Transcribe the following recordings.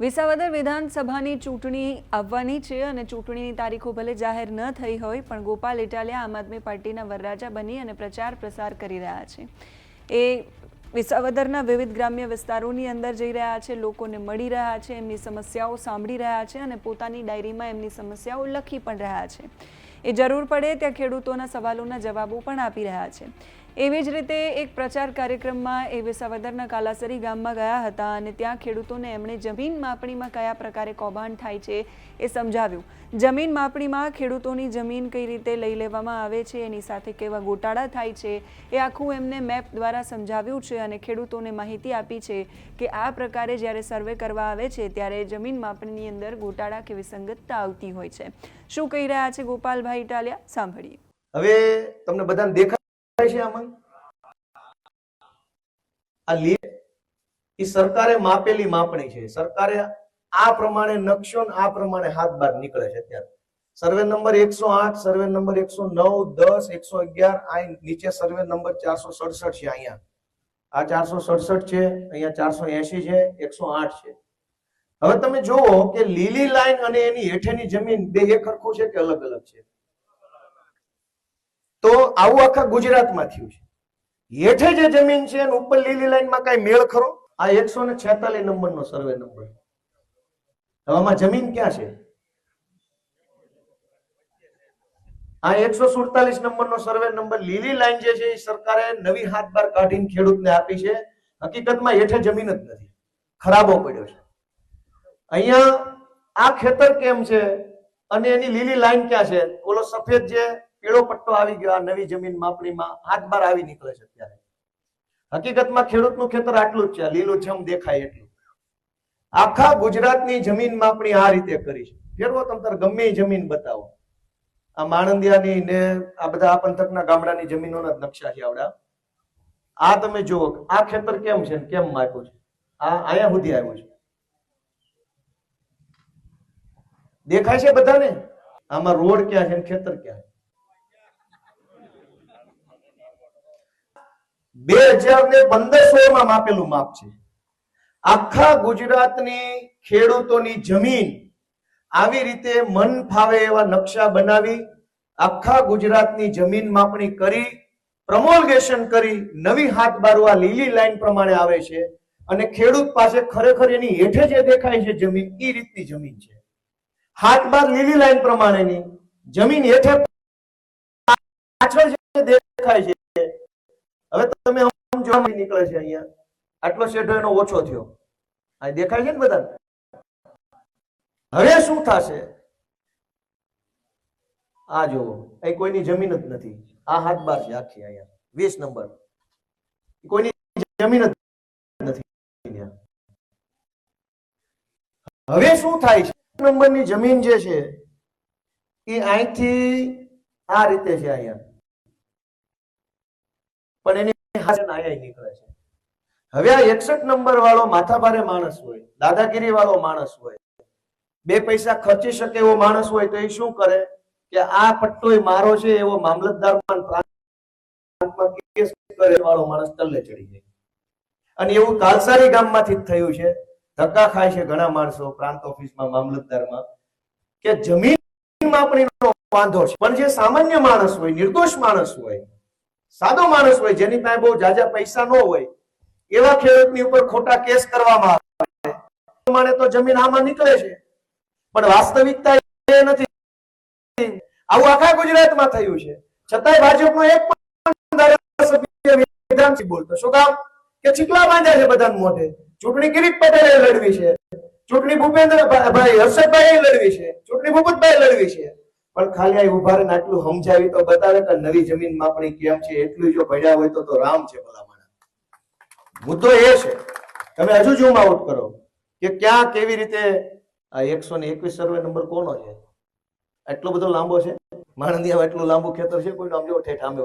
વિસાવદર વિધાનસભાની ચૂંટણી આવવાની છે અને ચૂંટણીની તારીખો ભલે જાહેર ન થઈ હોય, પણ ગોપાલ ઇટાલિયા આમ આદમી પાર્ટીના વરરાજા બની અને પ્રચાર પ્રસાર કરી રહ્યા છે. એ વિસાવદરના વિવિધ ગ્રામ્ય વિસ્તારોની અંદર જઈ રહ્યા છે, લોકોને મળી રહ્યા છે, એમની સમસ્યાઓ સાંભળી રહ્યા છે અને પોતાની ડાયરીમાં એમની સમસ્યાઓ લખી પણ રહ્યા છે. એ જરૂર પડે ત્યાં ખેડૂતોના સવાલોના જવાબો પણ આપી રહ્યા છે. એવી જ રીતે એક પ્રચાર કાર્યક્રમમાં એ વિસાવદરના કાલાસરી ગામમાં ગયા હતા અને ત્યાં ખેડૂતોને એમણે જમીન માપણીમાં કયા પ્રકારે કૌભાંડ થાય છે એ સમજાવ્યું. જમીન માપણીમાં ખેડૂતોની જમીન કઈ રીતે લઈ લેવામાં આવે છે, એની સાથે કેવા ગોટાળા થાય છે, એ આખું એમને મેપ દ્વારા સમજાવ્યું છે અને ખેડૂતોને માહિતી આપી છે કે આ પ્રકારે જ્યારે સર્વે કરવા આવે છે ત્યારે જમીન માપણીની અંદર ગોટાળા કે વિસંગતતા આવતી હોય છે. શું કહી રહ્યા છે ગોપાલભાઈ ઇટાલિયા? સાંભળીએ. હવે તમને બધાને દેખાય છે આ લી એ સરકારે માપેલી માપણી છે. સરકારે આ પ્રમાણે નકશો આ પ્રમાણે હાથ બહાર નીકળે છે અત્યારે. સર્વે નંબર એકસો આઠ, સર્વે નંબર એકસો નવ, દસ, એકસો અગિયાર, આ નીચે સર્વે નંબર ચારસો સડસઠ છે અહીંયા. આ ચારસો સડસઠ છે, અહીંયા ચારસો એસી છે, એકસો આઠ છે. હવે તમે જુઓ કે લીલી લાઈન અને એની હેઠેની જમીન બે એક સરખું છે કે અલગ અલગ છે? તો આવું આખા ગુજરાતમાં થયું છે. હેઠે જે જમીન છે અને ઉપર લીલી લાઈનમાં કઈ મેળ ખરો? આ એકસો ને છેતાલીસ નંબરનો સર્વે નંબર હવામાં જમીન ક્યાં છે? આ એકસો સુડતાલીસ નંબરનો સર્વે નંબર લીલી લાઈન જે છે એ સરકારે નવી હાથ બાર કાઢીને ખેડૂતને આપી છે. હકીકતમાં હેઠે જમીન જ નથી. ખરાબો પડ્યો છે. અહીંયા આ ખેતર કેમ છે? અને એની લીલી લાઈન ક્યાં છે? ઓલો સફેદ જે પીળો પટ્ટો આવી ગયો, આ નવી જમીન માપણીમાં હાથ બાર આવી નીકળે છે અત્યારે. હકીકતમાં ખેડૂતનું ખેતર આટલું જ છે લીલું છમ દેખાય એટલું. આખા ગુજરાતની જમીન માપણી આ રીતે કરી છે. ફેરવો તમ તાર ગમે જમીન બતાવો. આ માણંદિયાની ને આ બધા આ પંથકના ગામડાની જમીનોના નકશા છે આવડા. આ તમે જુઓ આ ખેતર કેમ છે કેમ માપ્યું છે? આ અહીંયા સુધી આવ્યું છે. દેખાય છે બધાને? આમાં રોડ ક્યાં છે ખેતર ક્યાં છે? બે હજાર ને પંદરસો માં માપેલું માપ છે. આખા ગુજરાતની ખેડૂતોની જમીન આવી રીતે મન ફાવે એવા નકશા બનાવી, આખા ગુજરાતની જમીન માપણી કરી, પ્રમોલગેશન કરી, નવી હાથ બારું આ લીલી લાઈન પ્રમાણે આવે છે અને ખેડૂત પાસે ખરેખર એની હેઠે જે દેખાય છે જમીન એ રીતની જમીન છે. હાથ બાર લીલી લાઈન પ્રમાણેની જમીન હેઠે પાછળ જે દેખાય છે હવે તમે જોવા નીકળે છે અહીંયા. આટલો શેઢો એનો ઓછો થયો. આ દેખાય છે ને બધા હવે શું થશે? આ જુઓ. અહીં કોઈની જમીન જ નથી. આ હાથ બાર છે આખી અહીંયા. વીસ નંબર. કોઈની જમીન જ નથી હવે શું થાય છે? નંબરની જમીન જે છે, એ અહીંથી આ રીતે છે અહીંયા. પણ એની હવે આ એકસઠ નંબર વાળો માથાભારે માણસ હોય, દાદાગીરી વાળો માણસ હોય, બે પૈસા ખર્ચી શકે એવો માણસ હોય તો એ શું કરે? કે આ પટ્ટો મારો છે એવો કરે વાળો માણસ તલ્લે ચડી જાય. અને એવું કાલસારી ગામમાંથી જ થયું છે. ધક્કા ખાય છે ઘણા માણસો પ્રાંત ઓફિસમાં, મામલતદારમાં, કે જમીન માપણીનો વાંધો છે. પણ જે સામાન્ય માણસ હોય, નિર્દોષ માણસ હોય સાદો માણસ હોય, જેની પાસે બહુ જાજા પૈસા ન હોય, એવા ખેડૂતની ઉપર ખોટા કેસ કરવામાં આવે. પ્રમાણે તો જમીન આમાં નીકળે છે. પણ વાસ્તવિકતા એ નથી. આવું આખા ગુજરાતમાં થયું છે. છતાંય ભાજપનો એક પણ ધારાસભ્ય વિધાનસભા બોલતો. શું કામ? કે ચીકલા બાંધ્યા છે બધાને મોઢે. ચૂંટણી કિરીટ પટેલે લડવી છે. ચૂંટણી ભૂપેન્દ્ર ભાઈ હર્ષદભાઈ લડવી છે. ચૂંટણી ભૂપતભાઈ લડવી છે. પણ ખાલી આ ઊભા રહીને આટલું સમજાવી તો બતાવે કે નવી જમીન માપણી કેમ છે, એટલું જો ભણ્યા હોય તો રામ છે ભલામણ. મુદ્દો એ છે, તમે હજુ ઝૂમ આઉટ કરો કે ક્યાં કેવી રીતે આ એકસો ને એકવીસ સર્વે નંબર કોનો છે? એટલો બધો લાંબો છે? માણંદિયા એટલું લાંબુ ખેતર છે? કોઈ આમ જો ઠેઠ આમે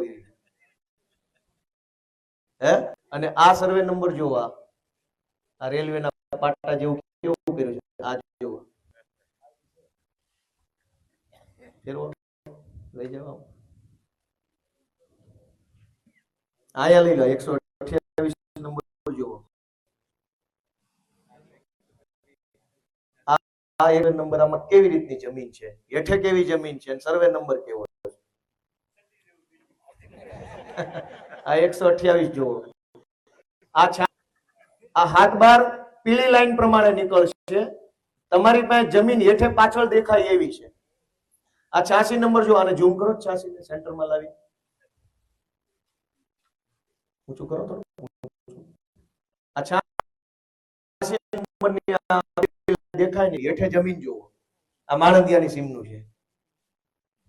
હે? અને આ સર્વે નંબર જોવા, આ રેલવેના પાટા જેવું કેવું કર્યું છે? આ જોવા. ફેરવો. લઈ જાઓ આયા લઈ લો, એકસો અઠ્યાવીસ નંબર જુઓ. આ એક નંબર આમાં કેવી રીતની જમીન છે? હેઠે કેવી જમીન છે? સર્વે નંબર કેવો? આ એકસો અઠ્યાવીસ જુઓ. આ આ હાથ બાર પીળી લાઈન પ્રમાણે નીકળશે. તમારી પાસે જમીન હેઠે પાછળ દેખાય એવી છે. આ છ્યાસી નંબર જો આને ઝૂમ કરો છ્યાસી ને સેન્ટરમાં લાવી. ઊંચું કરો થોડું.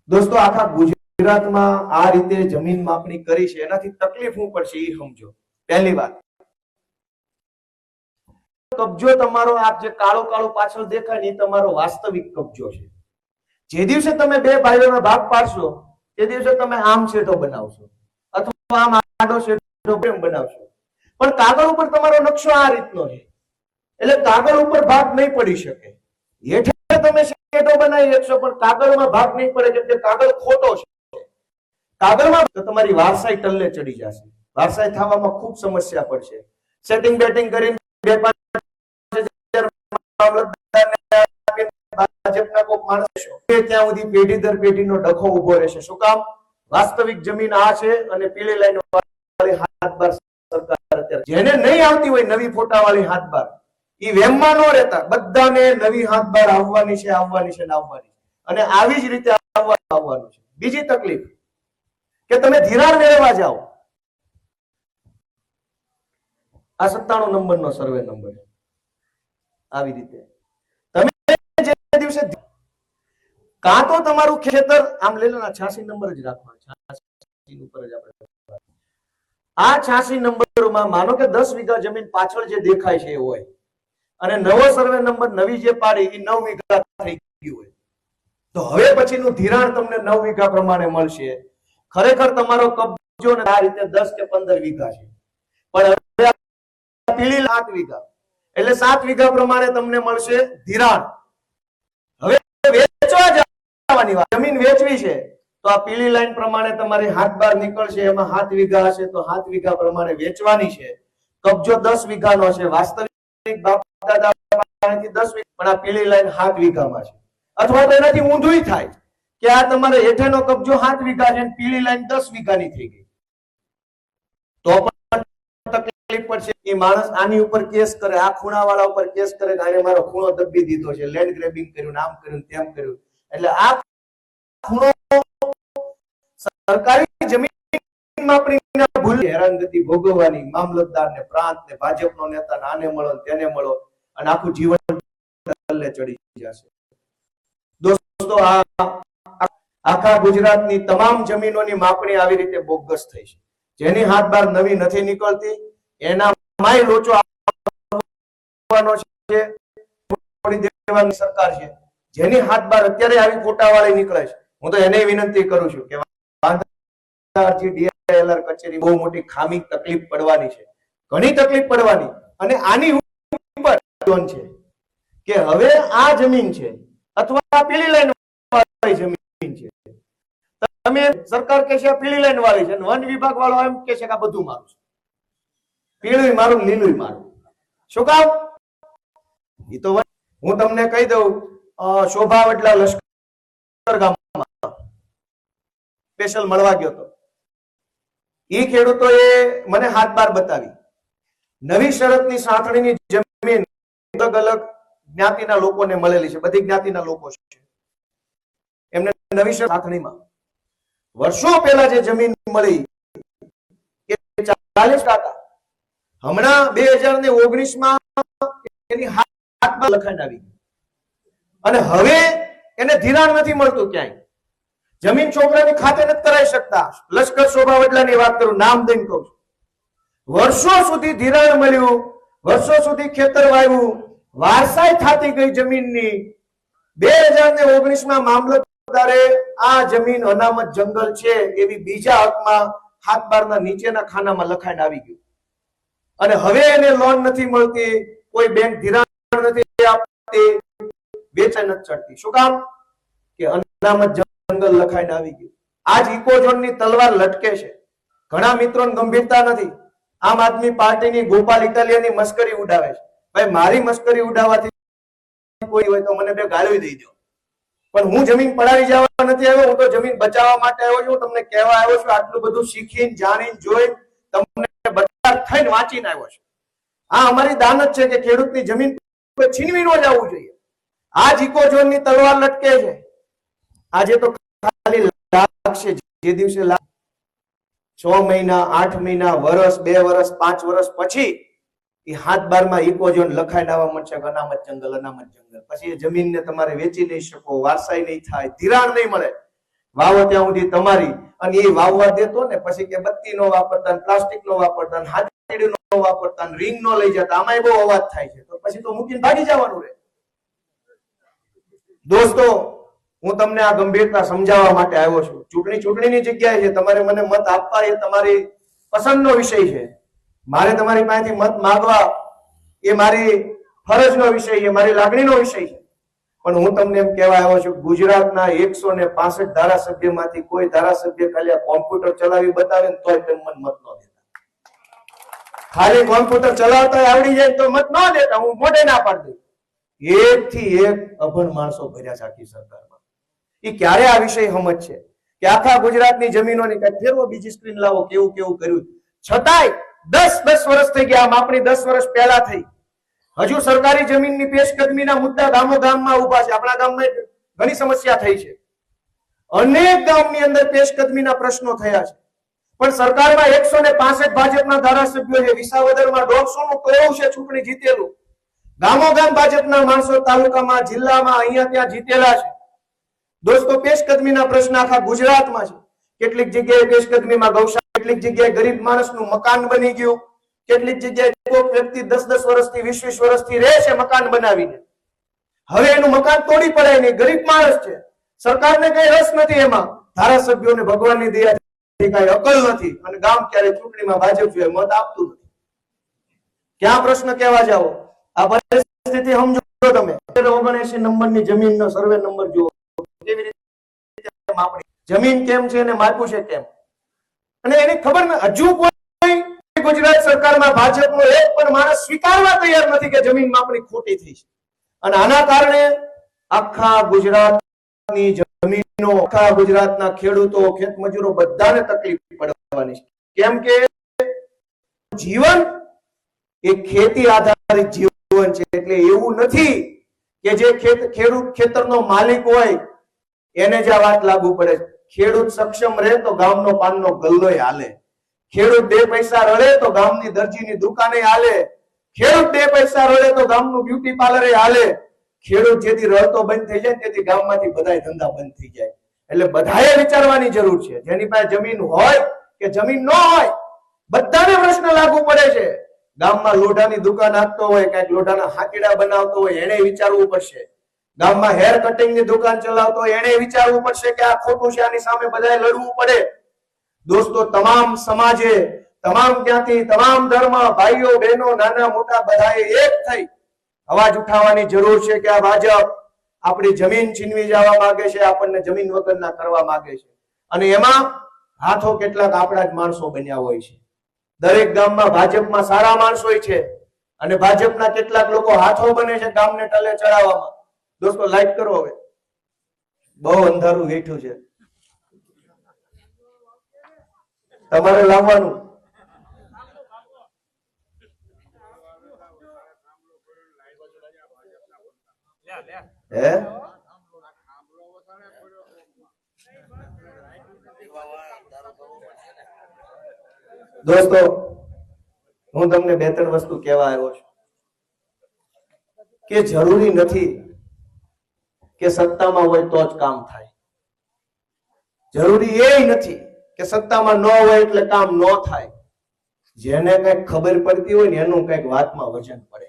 દોસ્તો, આખા ગુજરાતમાં આ રીતે જમીન માપણી કરી છે. એનાથી તકલીફ શું પડશે એ સમજો. પહેલી વાત. કબજો તમારો, આ જે કાળો કાળો પાછળ દેખાય ને તમારો વાસ્તવિક કબજો છે. જે દિવસે તમે બે ભાઈઓનો ભાગ પાડશો, તે દિવસે તમે આમ શેઠો બનાવશો અથવા આમ આડો શેઠો બનાવશો? પણ કાગળ ઉપર તમારો નકશો આ રીતનો છે. એટલે કાગળ ઉપર ભાગ નહીં પડી શકે. તમે શેઠો બનાવી શકશો, પણ કાગળમાં ભાગ નહીં પડે કેમ કે કાગળ ખોટો છે. કાગળમાં તો તમારી વારસાઈ ટલ્લે ચડી જશે. વારસાઈ થવામાં ખૂબ સમસ્યા પડશે. સેટિંગ બેટિંગ કરીને બે પાંચ માણસ ઊભો રહેશે. આવી જ રીતે આવવાનું છે. બીજી તકલીફ કે તમે ધિરાણ મેળવવા જાઓ. આ સત્તાણું નંબરનો સર્વે નંબર. આવી રીતે. તમે જે દિવસે કાં તો તમારું ખેતર આમ લઈ લો ને નંબર જ રાખવાનો ઉપર જ આપણે આ છ્યાસી નંબરોમાં માનો કે દસ વીઘા જમીન પાછળ જે દેખાય છે એ હોય, અને નવો સર્વે નંબર નવી જે પાડી એ નવ વીઘા થઈ ગયું હોય. તો હવે પછીનું ધિરાણ તમને નવ વીઘા પ્રમાણે મળશે. ખરેખર તમારો કબજો ને આ રીતે દસ કે પંદર વીઘા છે. પણ હવે પીળી સાત વીઘા, એટલે સાત વીઘા પ્રમાણે તમને મળશે ધિરાણ. જવાની વાત. જમીન વેચવી છે, તો આ પીળી લાઈન પ્રમાણે તમારી હાથ બાર નીકળશે, એમાં હાથ વીઘા હશે, તો હાથ વીઘા પ્રમાણે વેચવાની છે. કબજો દસ વીઘાનો છે. વાસ્તવિક બાપ દાદા દસ પણ આ પીળી લાઈન હાથ વીઘામાં છે. અથવા તો એનાથી ઊંધું થાય કે આ તમારે હેઠેનો કબજો હાથ વીઘા છે પીળી લાઈન દસ વીઘાની થઈ ગઈ. તો પણ તકલીફ પડશે. એ માણસ આની ઉપર કેસ કરે, આ ખૂણાવાળા ઉપર કેસ કરે કે આને મારો ખૂણો દબી દીધો છે. લેન્ડ ગ્રેબિંગ કર્યું આમ કર્યું, તેમ કર્યું. એટલે આ ખૂણો સરકારી જમીન માપણીના ભૂલ હેરાનગતિ ભોગવવાની મામલતદારને પ્રાંતને ભાજપનો નેતા આને મળો તેને મળો અને આખું જીવન ટલ્લે ચડી જશે. દોસ્તો, આ આખા ગુજરાતની તમામ જમીનોની માપણી આવી રીતે બોગસ થઈ છે. જેની હાથ બાર નવી નથી નીકળતી, એના માય લોચો આવવાનો છે, છોડી દેવાની સરકાર છે. જેની હાથ બાર અત્યારે આવી ફોટાવાળી નીકળે છે. હું તો એને વિનંતી કરું છું કે કચેરી બહુ મોટી ખામી તકલીફ પડવાની છે. ઘણી તકલીફ પડવાની. અને આની ઉપર છે કે હવે આ જમીન છે અથવા પીળી લાઈન વાળી જમીન છે. તમે સરકાર કહે છે પીળી લાઈન વાળી છે વન વિભાગ વાળો એમ કે છે કે બધું મારું છે. પીળું મારું લીલું મારું. શું કામ? એ તો હું તમને કહી દઉં શોભા વડલા લશ્કર ગામમાં સ્પેશિયલ મળવા ગયો હતો. એ ખેડૂતોએ મને હાથ બાર બતાવી. નવી શરતની સાંથણીની જમીન અલગ અલગ જ્ઞાતિના લોકોને મળેલી છે. બધી જ્ઞાતિના લોકો છે. એમને નવી શરત સાંથણીમાં વર્ષો પહેલા જે જમીન મળી એ ચાલીસ ટકા હમણાં બે હજાર ને ઓગણીસમાં એની હાથમાં લખાણ આવી. અને હવે એને ધિરાણ નથી મળતું ક્યાંય? જમીન છોકરાની ખાતે નથી કરાવી શકતા. લશ્કર શોભા વડલાની વાત કરું, નામ દઈને કહું વર્ષો સુધી ધિરાણ મળ્યું, વર્ષો સુધી ખેતર વાવ્યું, વારસાઈ થતી ગઈ જમીનની. બે હજાર ને ઓગણીસમાં મામલતદારે આ જમીન અનામત જંગલ છે એવી બીજા હકમાં હાથ બારના નીચેના ખાનામાં લખાઈને આવી ગયું. અને હવે એને લોન નથી મળતી, કોઈ બેંક ધિરાણ નથી આપતી, વેચાણ નથી ચડતી. શું કામ? કે અનામત જંગલ લખાઈને આવી ગયું. આજ ઇકોઝોનની તલવાર લટકે છે. ઘણા મિત્રોને ગંભીરતા નથી. આમ આદમી પાર્ટીની ગોપાલ ઇટાલિયાની મસ્કરી ઉડાવે છે. ભાઈ, મારી મસ્કરી ઉડાવવાથી કોઈ હોય તો મને બે ગાળવી દઈ દો. પણ હું જમીન પડાવી જવા નથી આવ્યો, હું તો જમીન બચાવવા માટે આવ્યો છું. તમને કહેવા આવ્યો છું, આટલું બધું શીખીને, જાણીને જોઈ તમને બધા થઈને વાંચીને આવ્યો છું. આ અમારી દાનત છે કે ખેડૂતની જમીન છીનવી ન જવું જોઈએ. આ જીકો ની તલવાર લટકે છે. આજે તો લાગશે જે દિવસે છ મહિના, આઠ મહિના વર્ષ બે વર્ષ પાંચ વર્ષ પછી એ હાથ બારમાં ઇકોઝોન લખાઈને આવવા મળશે અનામત જંગલ અનામત જંગલ. પછી એ જમીનને તમારે વેચી નહીં શકો, વારસાઈ નહીં થાય, ધિરાણ નહીં મળે. વાવો ત્યાં સુધી તમારી અને એ વાવવા દેતો ને પછી કે બત્તી નો વાપરતા પ્લાસ્ટિક નો વાપરતા હાથીડી નો વાપરતા રિંગ નો લઈ જતા, આમાં બહુ અવાજ થાય છે. તો પછી તો મૂકીને ભાગી જવાનું રે. દોસ્તો હું તમને આ ગંભીરતા સમજાવવા માટે આવ્યો છું. ચૂંટણી ચૂંટણીની જગ્યાએ છે તમારે મને મત આપવા એ તમારી પસંદનો વિષય છે. મારે તમારી પાસેથી મત માગવા એ મારી ફરજનો વિષય છે, મારી લાગણીનો વિષય છે. પણ હું તમને એમ કહેવા આવ્યો છું, ગુજરાતના એકસો ને પાસઠ ધારાસભ્યમાંથી કોઈ ધારાસભ્ય ખાલી આ કોમ્પ્યુટર ચલાવી બતાવે ને તોય તેમ મત ન દેતા. ખાલી કોમ્પ્યુટર ચલાવતા આવડી જાય તો મત ન દેતા, હું મોઢે ના પાડી દઉં. એક થી એક અભણ માણસો ભર્યા છે આખી સરકારમાં. એ ક્યારે આ વિષય સમજ છે કે આખા ગુજરાતની જમીનોની કઈ ફેરવો? બીજી સ્ક્રીન લાવો, કેવું કેવું કર્યું? છતાંય દસ દસ વર્ષ થઈ ગયા માપણી દસ વર્ષ પહેલા થઈ. હજુ સરકારી જમીનની પેશકદમીના મુદ્દા ગામો ગામમાં ઊભા છે. આપણા ગામમાં ઘણી સમસ્યા થઈ છે. અનેક ગામની અંદર પેશકદમીના પ્રશ્નો થયા છે. પણ સરકારમાં એકસો ને પાસઠ ભાજપના ધારાસભ્યો છે. વિસાવદરમાં દોઢસો નું કરોડ છે ચૂંટણી જીતેલું. ગામો ગામ ભાજપના માણસો તાલુકામાં, જિલ્લામાં અહીંયા ત્યાં જીતેલા છે. દોસ્તો, પેશકદમીના પ્રશ્ન આખા ગુજરાતમાં છે. કેટલીક જગ્યાએ પેશકદમીમાં ગૌશાળા, કેટલીક જગ્યાએ ગરીબ માણસનું મકાન બની ગયું. કેટલીક જગ્યાએ કોઈક વ્યક્તિ દસ દસ વર્ષથી, વીસ વીસ વર્ષથી રહે છે મકાન બનાવીને. હવે એનું મકાન તોડી પડે નહીં ગરીબ માણસ છે. સરકારને કઈ રસ નથી એમાં. ધારાસભ્યોને ભગવાનની દયા કઈ અકલ નથી. અને ગામ ક્યારે ચૂંટણીમાં ભાજપ મત આપતું નથી. ક્યાં પ્રશ્ન કેવા જાવ આ પરિસ્થિતિ સમજો તમે. ઓગણએસી નંબરની જમીનનો સર્વે નંબર જુઓ. માપણી. જમીન કેમ છે અને માપ્યું છે કેમ? અને એની ખબર ને હજુ કોઈ ગુજરાત સરકારમાં ભાજપનો એક પણ માણસ સ્વીકારવા તૈયાર નથી કે જમીન માપણી ખોટી થઈ છે. અને આના કારણે આખા ગુજરાતની જમીનો, આખા ગુજરાતના ખેડૂતો, ખેતમજૂરો બધાને તકલીફ પડવાની કેમ કે જીવન એ ખેતી આધારિત જીવન છે. એટલે એવું નથી કે જે ખેત ખેડૂત ખેતરનો માલિક હોય એને જ આ વાત લાગુ પડે ખેડૂત સક્ષમ રહે તો ગામનો પાનનો ગલ્લો હાલે. ખેડૂત બે પૈસા રડે તો ગામની દરજીની દુકાને હાલે. ખેડૂત બે પૈસા રડે તો ગામનું બ્યુટી પાર્લરે હાલે. ખેડૂત જેથી રડતો બંધ થઈ જાય તેથી ગામમાંથી બધાય ધંધા બંધ થઈ જાય. એટલે બધાએ વિચારવાની જરૂર છે. જેની પાસે જમીન હોય કે જમીન ન હોય, બધાને પ્રશ્ન લાગુ પડે છે. ગામમાં લોઢાની દુકાન આપતો હોય કંઈક લોઢાના હાકીડા બનાવતો હોય એને વિચારવું પડશે. ગામમાં હેર કટિંગની દુકાન ચલાવતો એને વિચારવું પડશે કે આ ખોટું છે, આની સામે બધાએ લડવું પડે. દોસ્તો, તમામ સમાજે, તમામ જ્ઞાતિ, તમામ ધર્મ, ભાઈઓ, બહેનો, નાના, મોટા બધાએ એક થઈ અવાજ ઉઠાવવાની જરૂર છે કે આ ભાજપ આપણી જમીન છીનવી જવા માંગે છે, આપણને જમીન વગરના કરવા માંગે છે. અને એમાં હાથો કેટલાક આપણા જ માણસો બન્યા હોય છે. દરેક ગામમાં ભાજપમાં સારા માણસો છે. અને ભાજપના કેટલાક લોકો હાથો બને છે ગામને ટલે ચડાવવામાં. દોસ્તો લાઈટ કરો હવે. બહુ અંધારું બેઠું છે. તમારે લાવવાનું. હે? દોસ્તો, હું તમને બે ત્રણ વસ્તુ કહેવા આવ્યો છું. કે જરૂરી નથી કે સત્તામાં હોય તો જ કામ થાય. જરૂરી એ નથી કે સત્તામાં ન હોય એટલે કામ ન થાય. જેને કંઈક ખબર પડતી હોય ને એનું કંઈક વાતમાં વજન પડે.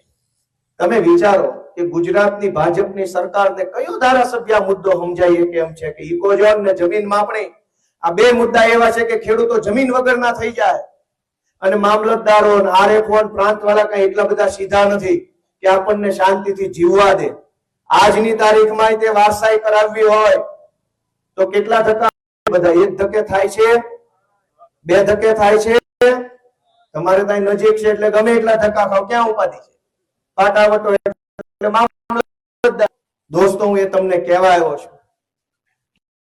તમે વિચારો કે ગુજરાતની ભાજપની સરકારને કયો ધારાસભ્ય મુદ્દો સમજાય કે કેમ છે કે ઇકોઝોન ને જમીન માપણી? આ બે મુદ્દા એવા છે કે ખેડૂતો જમીન વગર ના થઈ જાય. અને મામલતદારો આરએફઓ પ્રાંત વાળા કઈ એટલા બધા સીધા નથી કે આપણને શાંતિથી જીવવા દે. આજની તારીખમાં તે વારસાઈ કરાવવી હોય તો કેટલા ધક્કા બધા એક ધક્કે થાય છે, બે ધક્કે થાય છે. તમારે ત્યાં નજીક છે એટલે ગમે એટલા ધક્કા ખાવ. ક્યાં ઉપાધિ છે? પાટાવટો એટલે દોસ્તો, હું એ તમને કહેવા છું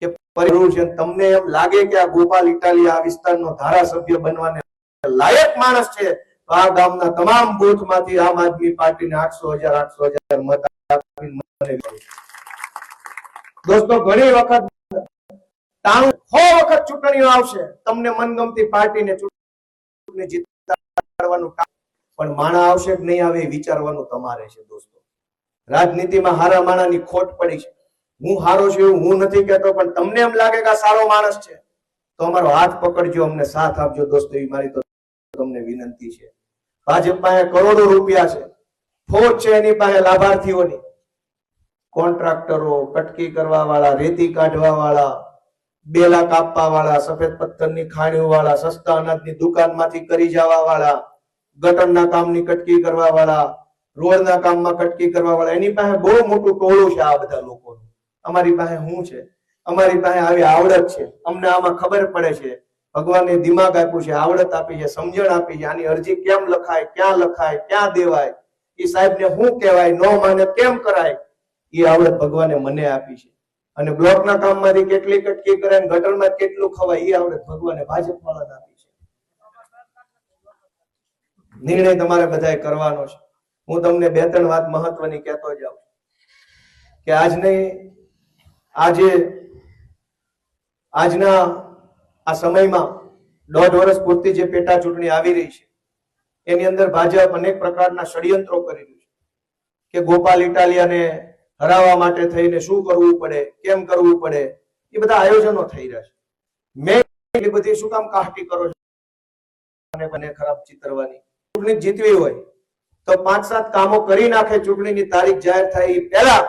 કે પરિરૂ છે તમને એમ લાગે કે આ ગોપાલ ઇટાલી આ વિસ્તારનો ધારાસભ્ય બનવાને લાયક માણસ છે, તો આ ગામના તમામ બૂથમાંથી આમ આદમી પાર્ટીને આઠસો હજાર આઠસો હજાર મત આપીને મને વિજયી કરો. દોસ્તો, ઘણી વખત તાણું સો વખત ચૂંટણીઓ આવશે, તમને મનગમતી પાર્ટીને ચૂંટણી જીતાડવાનું પણ માણા આવશે કે નહીં આવે વિચારવાનું તમારે છે, દોસ્તો. રાજનીતિમાં હારા માણાની ખોટ પડી છે. હું હારો છું હું નથી કહેતો, પણ તમને એમ લાગે કે સારો માણસ છે, તો અમારો હાથ પકડજો, અમને સાથ આપજો, દોસ્તો, એ મારી તો તમને વિનંતી છે. ભાજપ પાસે કરોડો રૂપિયા છે. ફોજ છે એની પાસે લાભાર્થીઓની. કોન્ટ્રાક્ટરો, કટકી કરવા વાળા રેતી કાઢવા વાળા બેલા કાપવા વાળા સફેદ પથ્થરની ખાણીઓ વાળા સસ્તા અનાજની દુકાનમાંથી કરી જવા વાળા ગટરના કામની કટકી કરવા વાળા રોડના કામમાં કટકી કરવા વાળા એની પાસે બહુ મોટું ટોળું છે આ બધા લોકોનું. અમારી પાસે શું છે? અમારી પાસે આવી આવડત છે. અમને આમાં ખબર પડે છે. ભગવાને દિમાગ આપ્યું છે, આવડત આપી છે, સમજણ આપી છે, આની અરજી કેમ લખાય, ક્યાં લખાય, ક્યાં દેવાય? એ સાહેબને શું કહેવાય? ન માને, કેમ કરાય? એ આવડત ભગવાને મને આપી છે. અને બ્લોકના કામમાંથી કેટલી કટકી કરે અને ગટરમાં કેટલું ખવાય એ આવડત ભગવાને ભાજપ વાળાને આપી છે. નિર્ણય તમારે બધાએ કરવાનો છે. હું તમને બે ત્રણ વાત મહત્વની કહેતો જાઉં કે આજને આજે, આજના આ સમયમાં દોઢ વર્ષ પૂરતી જે પેટા ચૂંટણી આવી રહી છે, એની અંદર ભાજપ અનેક પ્રકારના ષડયંત્રો કરી રહ્યું છે. કે ગોપાલ ઇટાલિયાને હરાવવા માટે થઈને શું કરવું પડે, કેમ કરવું પડે, એ બધા આયોજનો થઈ રહ્યા છે. મેં બધી શું કામ કાહટી કરો છો? મને ખરાબ ચિતરવાની. ચૂંટણી જીતવી હોય તો પાંચ સાત કામો કરી નાખે, ચૂંટણીની તારીખ જાહેર થાય એ પહેલા